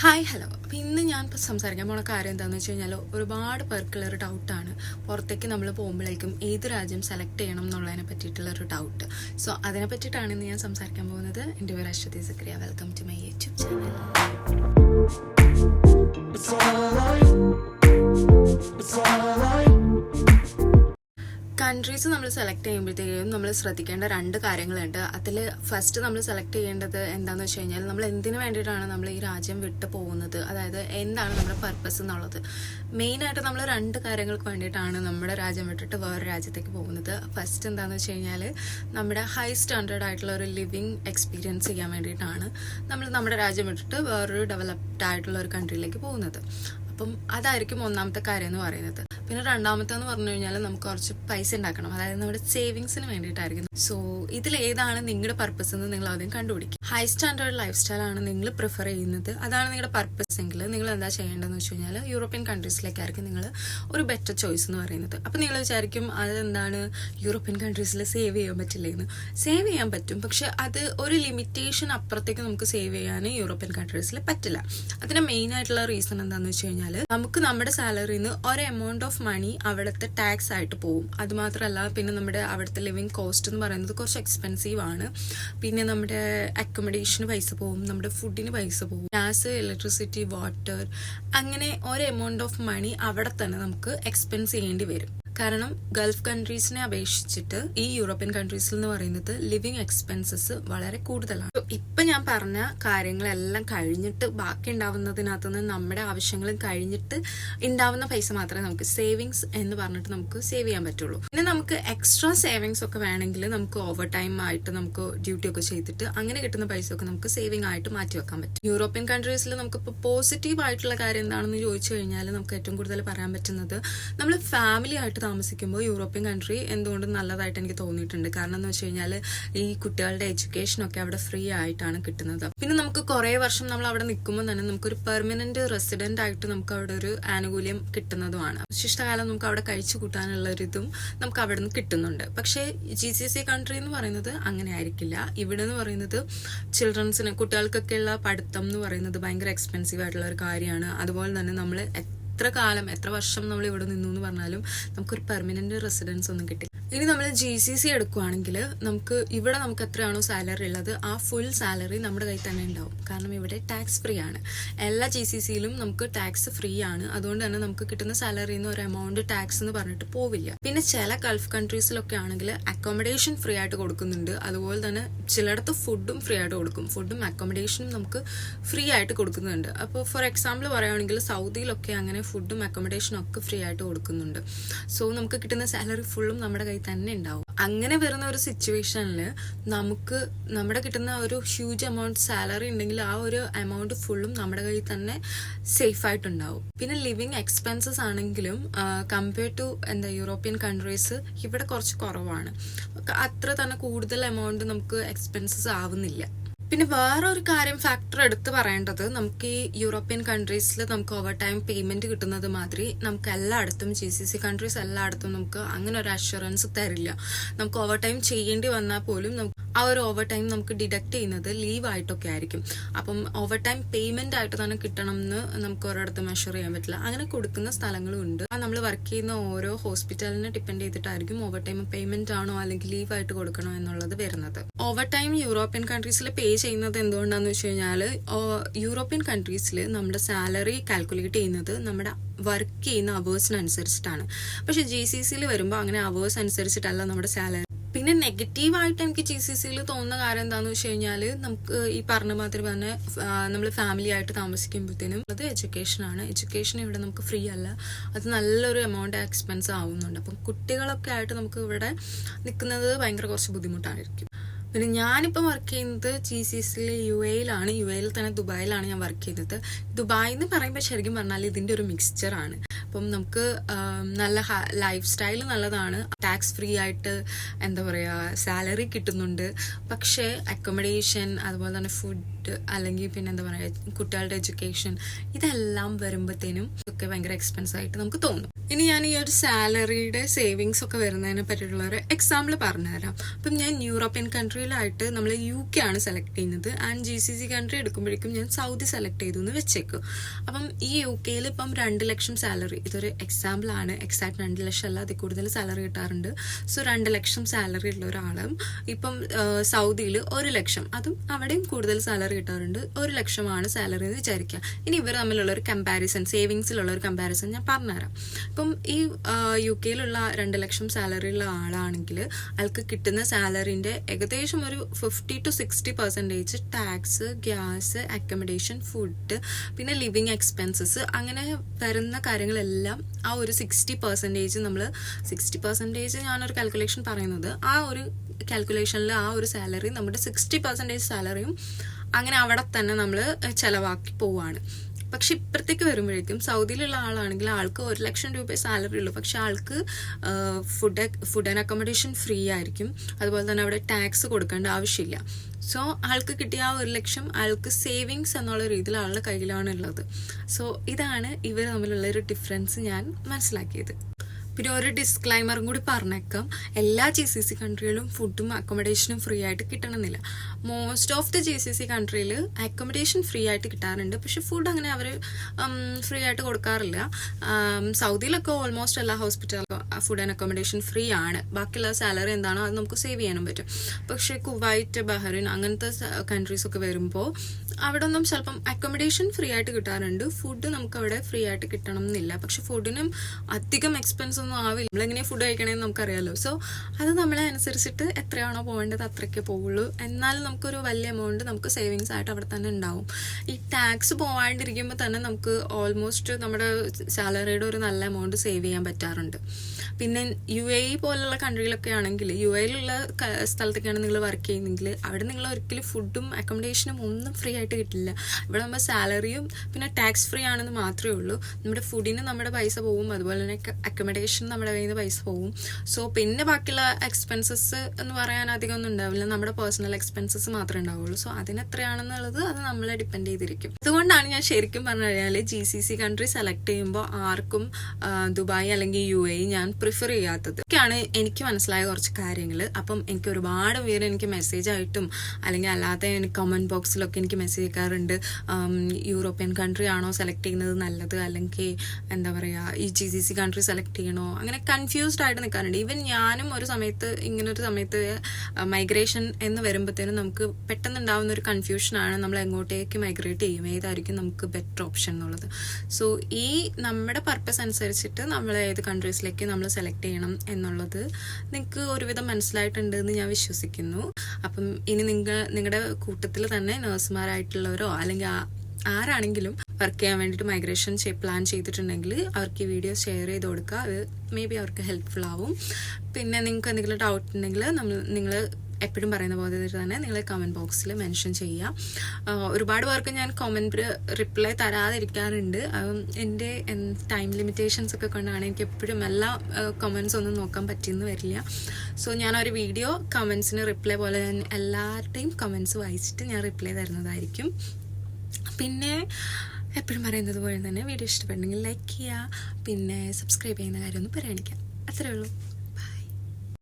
Hi hello അപ്പോൾ ഇന്ന് ഞാൻ സംസാരിക്കാൻ പോണ കാര്യം എന്താണെന്ന് വെച്ച് കഴിഞ്ഞാൽ ഒരുപാട് പേർക്കുള്ള ഒരു ഡൗട്ടാണ് പുറത്തേക്ക് നമ്മൾ പോകുമ്പോഴേക്കും ഏത് രാജ്യം സെലക്ട് ചെയ്യണം എന്നുള്ളതിനെ പറ്റിയിട്ടുള്ള ഒരു ഡൗട്ട് സോ അതിനെ പറ്റിയിട്ടാണ് ഇന്ന് ഞാൻ സംസാരിക്കാൻ പോകുന്നത്. എന്റെ പേര് Aswathy Sakriya. Welcome to my YouTube channel countries നമ്മൾ സെലക്ട് ചെയ്യുമ്പോഴത്തേക്കും നമ്മൾ ശ്രദ്ധിക്കേണ്ട രണ്ട് കാര്യങ്ങളുണ്ട്. അതിൽ ഫസ്റ്റ് നമ്മൾ സെലക്ട് ചെയ്യേണ്ടത് എന്താണെന്ന് വെച്ച് കഴിഞ്ഞാൽ നമ്മൾ എന്തിനു വേണ്ടിയിട്ടാണ് നമ്മൾ ഈ രാജ്യം വിട്ടു പോകുന്നത്? അതായത് എന്താണ് നമ്മുടെ പർപ്പസ് എന്നുള്ളത്? മെയിനായിട്ട് നമ്മൾ രണ്ട് കാര്യങ്ങൾക്ക് വേണ്ടിയിട്ടാണ് നമ്മുടെ രാജ്യം വിട്ടിട്ട് വേറെ രാജ്യത്തേക്ക് പോകുന്നത്. ഫസ്റ്റ് എന്താണെന്ന് വെച്ച് കഴിഞ്ഞാൽ നമ്മുടെ ഹൈ സ്റ്റാൻഡേർഡ് ആയിട്ടുള്ള ഒരു ലിവിങ് എക്സ്പീരിയൻസ് ചെയ്യാൻ വേണ്ടിയിട്ടാണ് നമ്മൾ നമ്മുടെ രാജ്യം വിട്ടിട്ട് വേറൊരു ഡെവലപ്ഡ് ആയിട്ടുള്ള ഒരു കൺട്രിയിലേക്ക് പോകുന്നത്. അപ്പം അതായിരിക്കും ഒന്നാമത്തെ കാര്യം എന്ന് പറയുന്നത്. പിന്നെ രണ്ടാമത്തെ എന്ന് പറഞ്ഞു കഴിഞ്ഞാൽ നമുക്ക് കുറച്ച് പൈസ ഉണ്ടാക്കണം. അതായത് നമ്മുടെ സേവിങ്സിന് വേണ്ടിയിട്ടായിരിക്കും. സോ ഇതിൽ ഏതാണ് നിങ്ങളുടെ പർപ്പസ് എന്ന് നിങ്ങൾ ആദ്യം കണ്ടുപിടിക്കും ഹൈ സ്റ്റാൻഡേർഡ് ലൈഫ് സ്റ്റൈൽ ആണ് നിങ്ങൾ പ്രിഫർ ചെയ്യുന്നത്. അതാണ് നിങ്ങളുടെ പർപ്പസ് എങ്കിൽ നിങ്ങൾ എന്താ ചെയ്യേണ്ടതെന്ന് വെച്ച് കഴിഞ്ഞാൽ യൂറോപ്യൻ കൺട്രീസിലേക്കായിരിക്കും നിങ്ങൾ ഒരു ബെറ്റർ ചോയ്സ് എന്ന് പറയുന്നത്. അപ്പം നിങ്ങൾ വിചാരിക്കും അതെന്താണ്? യൂറോപ്യൻ കൺട്രീസിൽ സേവ് ചെയ്യാൻ പറ്റില്ല എന്ന് സേവ് ചെയ്യാൻ പറ്റും. പക്ഷെ അത് ഒരു ലിമിറ്റേഷൻ അപ്പുറത്തേക്ക് നമുക്ക് സേവ് ചെയ്യാൻ യൂറോപ്യൻ കൺട്രീസിൽ പറ്റില്ല. അതിന് മെയിൻ ആയിട്ടുള്ള റീസൺ എന്താണെന്ന് വെച്ച് കഴിഞ്ഞാൽ നമുക്ക് നമ്മുടെ സാലറിയിൽ നിന്ന് ഒരു എമൗണ്ട് ഓഫ് മണി അവിടുത്തെ ടാക്സ് ആയിട്ട് പോകും അതുമാത്രമല്ല പിന്നെ നമ്മുടെ അവിടുത്തെ ലിവിങ് കോസ്റ്റ് എന്ന് പറയുന്നത് കുറച്ച് എക്സ്പെൻസീവ് ആണ്. പിന്നെ നമ്മുടെ അക്കോമഡേഷന് പൈസ പോകും നമ്മുടെ ഫുഡിന് പൈസ പോകും ഗ്യാസ് ഇലക്ട്രിസിറ്റി വാട്ടർ അങ്ങനെ ഒരു എമൗണ്ട് ഓഫ് മണി അവിടെ തന്നെ നമുക്ക് എക്സ്പെൻസ് ചെയ്യേണ്ടി വരും. കാരണം ഗൾഫ് കൺട്രീസിനെ അപേക്ഷിച്ചിട്ട് ഈ യൂറോപ്യൻ കൺട്രീസിൽ എന്ന് പറയുന്നത് ലിവിങ് എക്സ്പെൻസസ് വളരെ കൂടുതലാണ്. ഇപ്പൊ ഞാൻ പറഞ്ഞ കാര്യങ്ങളെല്ലാം കഴിഞ്ഞിട്ട് ബാക്കി ഉണ്ടാവുന്നതിനകത്ത് നിന്ന് നമ്മുടെ ആവശ്യങ്ങൾ കഴിഞ്ഞിട്ട് ഉണ്ടാവുന്ന പൈസ മാത്രമേ നമുക്ക് സേവിങ്സ് എന്ന് പറഞ്ഞിട്ട് നമുക്ക് സേവ് ചെയ്യാൻ പറ്റുള്ളൂ. പിന്നെ നമുക്ക് എക്സ്ട്രാ സേവിങ്സ് ഒക്കെ വേണമെങ്കിൽ നമുക്ക് ഓവർ ടൈം ആയിട്ട് നമുക്ക് ഡ്യൂട്ടി ഒക്കെ ചെയ്തിട്ട് അങ്ങനെ കിട്ടുന്ന പൈസ ഒക്കെ നമുക്ക് സേവിങ് ആയിട്ട് മാറ്റി വെക്കാൻ പറ്റും. യൂറോപ്യൻ കൺട്രീസിൽ നമുക്ക് ഇപ്പോൾ പോസിറ്റീവ് ആയിട്ടുള്ള കാര്യം എന്താണെന്ന് ചോദിച്ചു കഴിഞ്ഞാൽ നമുക്ക് ഏറ്റവും കൂടുതൽ പറയാൻ പറ്റുന്നത് നമ്മൾ ഫാമിലി ആയിട്ട് താമസിക്കുമ്പോൾ യൂറോപ്യൻ കൺട്രി എന്തുകൊണ്ടും നല്ലതായിട്ട് എനിക്ക് തോന്നിയിട്ടുണ്ട്? കാരണം എന്ന് വെച്ച് കഴിഞ്ഞാൽ ഈ കുട്ടികളുടെ എഡ്യൂക്കേഷനൊക്കെ അവിടെ ഫ്രീ ആയിട്ടാണ് കിട്ടുന്നത്. പിന്നെ നമുക്ക് കുറേ വർഷം നമ്മൾ അവിടെ നിൽക്കുമ്പോൾ തന്നെ നമുക്കൊരു പെർമനന്റ് റെസിഡന്റ് ആയിട്ട് നമുക്ക് അവിടെ ഒരു ആനുകൂല്യം കിട്ടുന്നതുമാണ്. ശിഷ്ടകാലം നമുക്ക് അവിടെ കഴിച്ചു കൂട്ടാനുള്ള ഒരു ഇതും നമുക്ക് അവിടെ നിന്ന് കിട്ടുന്നുണ്ട്. പക്ഷേ ജി സി സി കൺട്രി എന്ന് പറയുന്നത് അങ്ങനെ ആയിരിക്കില്ല. ഇവിടെ എന്ന് പറയുന്നത് ചിൽഡ്രൻസിന് കുട്ടികൾക്കൊക്കെയുള്ള പഠിത്തം എന്ന് പറയുന്നത് ഭയങ്കര എക്സ്പെൻസീവ് ആയിട്ടുള്ള ഒരു കാര്യമാണ്. അതുപോലെ തന്നെ നമ്മൾ എത്ര കാലം എത്ര വർഷം നമ്മൾ ഇവിടെ നിന്നു എന്ന് പറഞ്ഞാലും നമുക്കൊരു പെർമനന്റ് റെസിഡൻസ് ഒന്നും കിട്ടില്ല. ഇനി നമ്മൾ ജി സി സി എടുക്കുവാണെങ്കിൽ നമുക്ക് ഇവിടെ നമുക്ക് എത്രയാണോ സാലറി ഉള്ളത് ആ ഫുൾ സാലറി നമ്മുടെ കയ്യിൽ തന്നെ ഉണ്ടാവും. കാരണം ഇവിടെ ടാക്സ് ഫ്രീ ആണ്. എല്ലാ ജി സി സിയിലും നമുക്ക് ടാക്സ് ഫ്രീ ആണ്. അതുകൊണ്ട് തന്നെ നമുക്ക് കിട്ടുന്ന സാലറിയിൽ നിന്ന് ഒരു എമൗണ്ട് ടാക്സ് എന്ന് പറഞ്ഞിട്ട് പോവില്ല. പിന്നെ ചില ഗൾഫ് കൺട്രീസിലൊക്കെ ആണെങ്കിൽ അക്കോമഡേഷൻ ഫ്രീ ആയിട്ട് കൊടുക്കുന്നുണ്ട്. അതുപോലെ തന്നെ ചിലയിടത്ത് ഫുഡും ഫ്രീ ആയിട്ട് കൊടുക്കും. ഫുഡും അക്കോമഡേഷനും നമുക്ക് ഫ്രീ ആയിട്ട് കൊടുക്കുന്നുണ്ട്. അപ്പോൾ ഫോർ എക്സാമ്പിൾ പറയുകയാണെങ്കിൽ സൗദിയിലൊക്കെ അങ്ങനെ ഫുഡും അക്കോമഡേഷനും ഒക്കെ ഫ്രീ ആയിട്ട് കൊടുക്കുന്നുണ്ട്. സോ നമുക്ക് കിട്ടുന്ന സാലറി ഫുള്ളും നമ്മുടെ കയ്യിൽ തന്നെ ഉണ്ടാവും. അങ്ങനെ വരുന്ന ഒരു സിറ്റുവേഷനിൽ നമുക്ക് നമ്മുടെ കിട്ടുന്ന ഒരു ഹ്യൂജ് എമൗണ്ട് സാലറി ഉണ്ടെങ്കിൽ ആ ഒരു എമൗണ്ട് ഫുള്ളും നമ്മുടെ കയ്യിൽ തന്നെ സേഫ് ആയിട്ടുണ്ടാവും. പിന്നെ ലിവിങ് എക്സ്പെൻസസ് ആണെങ്കിലും കമ്പയർ ടു എന്താ യൂറോപ്യൻ കൺട്രീസ് ഇവിടെ കുറച്ച് കുറവാണ്. അത്ര തന്നെ കൂടുതൽ എമൗണ്ട് നമുക്ക് എക്സ്പെൻസസ് ആവുന്നില്ല. പിന്നെ വേറൊരു കാര്യം ഫാക്ടർ എടുത്ത് പറയേണ്ടത് നമുക്ക് ഈ യൂറോപ്യൻ കൺട്രീസിൽ നമുക്ക് ഓവർ ടൈം പേയ്മെന്റ് കിട്ടുന്നത് മാതിരി നമുക്ക് എല്ലായിടത്തും ജി സി സി കൺട്രീസ് എല്ലായിടത്തും നമുക്ക് അങ്ങനെ ഒരു അഷുറൻസ് തരില്ല. നമുക്ക് ഓവർ ടൈം ചെയ്യേണ്ടി വന്നാൽ പോലും നമുക്ക് ആ ഒരു ഓവർ ടൈം നമുക്ക് ഡിഡക്ട് ചെയ്യുന്നത് ലീവ് ആയിട്ടൊക്കെ ആയിരിക്കും. അപ്പം ഓവർ ടൈം പേയ്മെന്റ് ആയിട്ട് തന്നെ കിട്ടണം എന്ന് നമുക്ക് ഒരിടത്ത് മെഷർ ചെയ്യാൻ പറ്റില്ല. അങ്ങനെ കൊടുക്കുന്ന സ്ഥലങ്ങളും ഉണ്ട്. നമ്മൾ വർക്ക് ചെയ്യുന്ന ഓരോ ഹോസ്പിറ്റലിനെ ഡിപ്പെൻഡ് ചെയ്തിട്ടായിരിക്കും ഓവർ ടൈം പേയ്മെന്റ് ആണോ അല്ലെങ്കിൽ ലീവ് ആയിട്ട് കൊടുക്കണോ എന്നുള്ളത് വരുന്നത്. ഓവർ ടൈം യൂറോപ്യൻ കൺട്രീസിൽ പേ ചെയ്യുന്നത് എന്തുകൊണ്ടാന്ന് വെച്ച് കഴിഞ്ഞാൽ യൂറോപ്യൻ കൺട്രീസിൽ നമ്മുടെ സാലറി കാൽക്കുലേറ്റ് ചെയ്യുന്നത് നമ്മുടെ വർക്ക് ചെയ്യുന്ന അവേഴ്സിനനുസരിച്ചിട്ടാണ് പക്ഷെ ജി സി സിയിൽ വരുമ്പോൾ അങ്ങനെ അവേഴ്സ് അനുസരിച്ചിട്ടല്ല നമ്മുടെ സാലറി പിന്നെ നെഗറ്റീവായിട്ട് എനിക്ക് ജി സി സിയിൽ തോന്നുന്ന കാര്യം എന്താണെന്ന് വെച്ച് കഴിഞ്ഞാൽ നമുക്ക് ഈ പറഞ്ഞ മാതിരി തന്നെ നമ്മൾ ഫാമിലി ആയിട്ട് താമസിക്കുമ്പോഴത്തേനും അത് എഡ്യൂക്കേഷൻ ആണ്. എഡ്യൂക്കേഷൻ ഇവിടെ നമുക്ക് ഫ്രീ അല്ല. അത് നല്ലൊരു എമൗണ്ട് എക്സ്പെൻസ് ആവുന്നുണ്ട്. അപ്പം കുട്ടികളൊക്കെ ആയിട്ട് നമുക്ക് ഇവിടെ നിൽക്കുന്നത് ഭയങ്കര കുറച്ച് ബുദ്ധിമുട്ടായിരിക്കും. പിന്നെ ഞാനിപ്പോൾ വർക്ക് ചെയ്യുന്നത് ജി സി സിയിൽ യു എയിലാണ്. യു എയിൽ തന്നെ ദുബായിലാണ് ഞാൻ വർക്ക് ചെയ്തത് ദുബായ് എന്ന് പറയുമ്പോൾ ശരിക്കും പറഞ്ഞാൽ ഇതിന്റെ ഒരു മിക്സ്ചറാണ് അപ്പം നമുക്ക് നല്ല ലൈഫ് സ്റ്റൈൽ നല്ലതാണ്. ടാക്സ് ഫ്രീ ആയിട്ട് എന്താ പറയുക സാലറി കിട്ടുന്നുണ്ട്. പക്ഷേ അക്കോമഡേഷൻ അതുപോലെ തന്നെ ഫുഡ് അല്ലെങ്കിൽ പിന്നെ എന്താ പറയുക കുട്ടികളുടെ എഡ്യൂക്കേഷൻ ഇതെല്ലാം വരുമ്പോഴത്തേനും ഒക്കെ ഭയങ്കര എക്സ്പെൻസ് ആയിട്ട് നമുക്ക് തോന്നും. ഇനി ഞാൻ ഈ ഒരു സാലറിയുടെ സേവിങ്സ് ഒക്കെ വരുന്നതിനെ പറ്റിയിട്ടുള്ള ഒരു എക്സാമ്പിൾ പറഞ്ഞുതരാം. അപ്പം ഞാൻ യൂറോപ്യൻ കൺട്രിയിലായിട്ട് നമ്മൾ യു കെ ആണ് സെലക്ട് ചെയ്യുന്നത്. And G C C country എടുക്കുമ്പോഴേക്കും ഞാൻ സൗദി സെലക്ട് ചെയ്തു എന്ന് വെച്ചേക്കും. അപ്പം ഈ യു കെയിൽ ഇപ്പം രണ്ട് ലക്ഷം സാലറി ഇതൊരു എക്സാമ്പിൾ ആണ്. എക്സാക്ട് രണ്ട് ലക്ഷം അല്ല അതിൽ കൂടുതൽ സാലറി കിട്ടാറുണ്ട്. സോ രണ്ട് ലക്ഷം സാലറി ഉള്ള ഒരാളും ഇപ്പം സൗദിയിൽ ഒരു ലക്ഷം. അതും അവിടെയും കൂടുതൽ സാലറി കിട്ടാറുണ്ട്. ഒരു ലക്ഷമാണ് സാലറി എന്ന് വിചാരിക്കുക. ഇനി ഇവർ തമ്മിലുള്ള ഒരു കമ്പാരിസൺ സേവിങ്സിലുള്ള ഒരു കമ്പാരിസൺ ഞാൻ പറഞ്ഞുതരാം. ഇപ്പം ഈ യു കെയിലുള്ള രണ്ട് ലക്ഷം സാലറി ഉള്ള ആളാണെങ്കിൽ അയാൾക്ക് കിട്ടുന്ന സാലറിന്റെ ഏകദേശം ഒരു fifty to sixty percentage tax gas accommodation food പിന്നെ ലിവിങ് എക്സ്പെൻസസ് അങ്ങനെ വരുന്ന കാര്യങ്ങളെല്ലാം ആ ഒരു സിക്സ്റ്റി പെർസെന്റേജ് നമ്മൾ സിക്സ്റ്റി പെർസെന്റേജ് ഞാനൊരു കാൽക്കുലേഷൻ പറയുന്നത്. ആ ഒരു കാൽക്കുലേഷനിൽ ആ ഒരു സാലറി നമ്മുടെ സിക്സ്റ്റി പെർസെന്റേജ് സാലറിയും അങ്ങനെ അവിടെ തന്നെ നമ്മൾ ചിലവാക്കി പോവാണ്. പക്ഷെ ഇപ്പുറത്തേക്ക് വരുമ്പോഴേക്കും സൗദിയിലുള്ള ആളാണെങ്കിൽ ആൾക്ക് ഒരു ലക്ഷം രൂപ സാലറി ഉള്ളൂ. പക്ഷെ ആൾക്ക് food food and accommodation free ആയിരിക്കും. അതുപോലെ തന്നെ അവിടെ ടാക്സ് കൊടുക്കേണ്ട ആവശ്യമില്ല. സോ ആൾക്ക് കിട്ടിയ ആ ഒരു ലക്ഷം ആൾക്ക് സേവിങ്സ് എന്നുള്ള രീതിയിൽ ആളുടെ കയ്യിലാണ് ഉള്ളത്. സോ ഇതാണ് ഇവർ തമ്മിലുള്ള ഒരു ഡിഫറൻസ് ഞാൻ മനസ്സിലാക്കിയത്. പിന്നെ ഒരു ഡിസ്ക്ലൈമറും കൂടി പറഞ്ഞേക്കാം. എല്ലാ ജി സി സി കൺട്രിയിലും ഫുഡും അക്കോമഡേഷനും ഫ്രീ ആയിട്ട് കിട്ടണമെന്നില്ല. Most of the G C C കൺട്രിയിൽ accommodation free ആയിട്ട് കിട്ടാറുണ്ട്. പക്ഷെ ഫുഡ് അങ്ങനെ അവർ ഫ്രീ ആയിട്ട് കൊടുക്കാറില്ല. സൗദിയിലൊക്കെ ഓൾമോസ്റ്റ് എല്ലാ ഹോസ്പിറ്റലിലും ഫുഡ് ആൻഡ് അക്കോമഡേഷൻ ഫ്രീ ആണ്. ബാക്കിയുള്ള സാലറി എന്താണോ അത് നമുക്ക് സേവ് ചെയ്യാനും പറ്റും. പക്ഷേ കുവൈറ്റ് ബഹ്റിൻ അങ്ങനത്തെ കൺട്രീസ് ഒക്കെ വരുമ്പോൾ അവിടെ ഒന്നും ചിലപ്പം അക്കോമഡേഷൻ ഫ്രീ ആയിട്ട് കിട്ടാറുണ്ട്. ഫുഡ് നമുക്ക് അവിടെ ഫ്രീ ആയിട്ട് കിട്ടണം എന്നില്ല പക്ഷെ ഫുഡിനും അധികം എക്സ്പെൻസ് ഒന്നും ആവില്ല. നമ്മളെങ്ങനെ ഫുഡ് കഴിക്കണമെന്ന് നമുക്കറിയാലോ. സോ അത് നമ്മളെ അനുസരിച്ചിട്ട് എത്രയാണോ പോകേണ്ടത് അത്രയ്ക്ക് പോവുള്ളൂ. എന്നാലും നമുക്കൊരു വലിയ എമൗണ്ട് നമുക്ക് സേവിങ്സ് ആയിട്ട് അവിടെ തന്നെ ഉണ്ടാവും. ഈ ടാക്സ് പോവാണ്ടിരിക്കുമ്പോൾ തന്നെ നമുക്ക് ഓൾമോസ്റ്റ് നമ്മുടെ സാലറിയുടെ ഒരു നല്ല എമൗണ്ട് സേവ് ചെയ്യാൻ പറ്റാറുണ്ട്. പിന്നെ യു എ ഇ പോലുള്ള കൺട്രികളൊക്കെ ആണെങ്കിൽ യു എയിലുള്ള സ്ഥലത്തൊക്കെയാണ് നിങ്ങൾ വർക്ക് ചെയ്യുന്നെങ്കിൽ അവിടെ നിങ്ങൾ ഒരിക്കലും ഫുഡും അക്കോമഡേഷനും ഒന്നും ഫ്രീ ആയിട്ട് കിട്ടില്ല. ഇവിടെ നമ്മൾ സാലറിയും പിന്നെ ടാക്സ് ഫ്രീ ആണെന്ന് മാത്രമേ ഉള്ളൂ. നമ്മുടെ ഫുഡിന് നമ്മുടെ പൈസ പോകും അതുപോലെ തന്നെ അക്കോമഡേഷൻ നമ്മുടെ കയ്യിൽ നിന്ന് പൈസ പോകും സോ പിന്നെ ബാക്കിയുള്ള എക്സ്പെൻസസ് എന്ന് പറയാൻ അധികം ഒന്നും ഉണ്ടാവില്ല. നമ്മുടെ പേഴ്സണൽ എക്സ്പെൻസസ് മാത്രമേ ഉണ്ടാവുള്ളൂ. സോ അതിനെത്രയാണെന്നുള്ളത് അത് നമ്മളെ ഡിപ്പെൻഡ് ചെയ്തിരിക്കും. അതുകൊണ്ടാണ് ഞാൻ ശരിക്കും പറഞ്ഞു കഴിഞ്ഞാൽ G C C country select ചെയ്യുമ്പോൾ ആർക്കും ദുബായ് അല്ലെങ്കിൽ യു എ ഞാൻ പ്രിഫർ ചെയ്യാത്തത്. ഒക്കെയാണ് എനിക്ക് മനസ്സിലായ കുറച്ച് കാര്യങ്ങൾ അപ്പം എനിക്ക് ഒരുപാട് പേര് എനിക്ക് മെസ്സേജ് ആയിട്ടും അല്ലെങ്കിൽ അല്ലാതെ എനിക്ക് കമന്റ് ബോക്സിലൊക്കെ എനിക്ക് മെസ്സേജ് അയക്കാറുണ്ട്. യൂറോപ്യൻ കൺട്രി ആണോ സെലക്ട് ചെയ്യുന്നത് നല്ലത്? അല്ലെങ്കിൽ എന്താ പറയുക ഈ G C C country select ചെയ്യണോ? അങ്ങനെ കൺഫ്യൂസ്ഡ് ആയിട്ട് നിൽക്കാറുണ്ട് ഈവൻ ഞാനും ഒരു സമയത്ത് ഇങ്ങനെ ഒരു സമയത്ത് മൈഗ്രേഷൻ എന്ന് വരുമ്പോഴത്തേനും നമുക്ക് പെട്ടെന്ന് ഉണ്ടാവുന്ന ഒരു കൺഫ്യൂഷനാണ് നമ്മൾ എങ്ങോട്ടേക്ക് മൈഗ്രേറ്റ് ചെയ്യും. ഏതായിരിക്കും നമുക്ക് ബെറ്റർ ഓപ്ഷൻ എന്നുള്ളത്. സോ ഈ നമ്മുടെ പർപ്പസ് അനുസരിച്ചിട്ട് നമ്മൾ ഏത് കൺട്രീസിലേക്ക് നമ്മൾ സെലക്ട് ചെയ്യണം എന്നുള്ളത് നിങ്ങൾക്ക് ഒരുവിധം മനസ്സിലായിട്ടുണ്ട് എന്ന് ഞാൻ വിശ്വസിക്കുന്നു. അപ്പം ഇനി നിങ്ങൾ നിങ്ങളുടെ കൂട്ടത്തിൽ തന്നെ നഴ്സുമാരായിട്ടുള്ളവരോ അല്ലെങ്കിൽ ആരാണെങ്കിലും വർക്ക് ചെയ്യാൻ വേണ്ടിയിട്ട് മൈഗ്രേഷൻ പ്ലാൻ ചെയ്തിട്ടുണ്ടെങ്കിൽ അവർക്ക് ഈ വീഡിയോ ഷെയർ ചെയ്ത് കൊടുക്കുക. അത് മേ ബി അവർക്ക് ഹെൽപ്ഫുൾ ആവും. പിന്നെ നിങ്ങൾക്ക് എന്തെങ്കിലും ഡൗട്ട് ഉണ്ടെങ്കിൽ നമ്മൾ നിങ്ങൾ എപ്പോഴും പറയുന്ന പോലെ തന്നെ നിങ്ങൾ കമന്റ് ബോക്സിൽ മെൻഷൻ ചെയ്യുക ഒരുപാട് പേർക്ക് ഞാൻ കമന്റ് റിപ്ലൈ തരാതിരിക്കാറുണ്ട്. എന്റെ ടൈം ലിമിറ്റേഷൻസ് ഒക്കെ കൊണ്ടാണ് എനിക്ക് എപ്പോഴും എല്ലാ കമൻസ് ഒന്നും നോക്കാൻ പറ്റിയെന്ന് വരില്ല. സോ ഞാനൊരു വീഡിയോ കമൻസിന് റിപ്ലൈ പോലെ എല്ലാവരുടെയും കമൻസ് വായിച്ചിട്ട് ഞാൻ റിപ്ലൈ തരുന്നതായിരിക്കും. പിന്നെ എപ്പോഴും പറയുന്നത് പോലെ തന്നെ വീഡിയോ ഇഷ്ടപ്പെട്ടെങ്കിൽ ലൈക്ക് ചെയ്യുക പിന്നെ സബ്സ്ക്രൈബ് ചെയ്യുന്ന കാര്യമൊന്നും പരിഗണിക്കാം അത്രേ ഉള്ളൂ.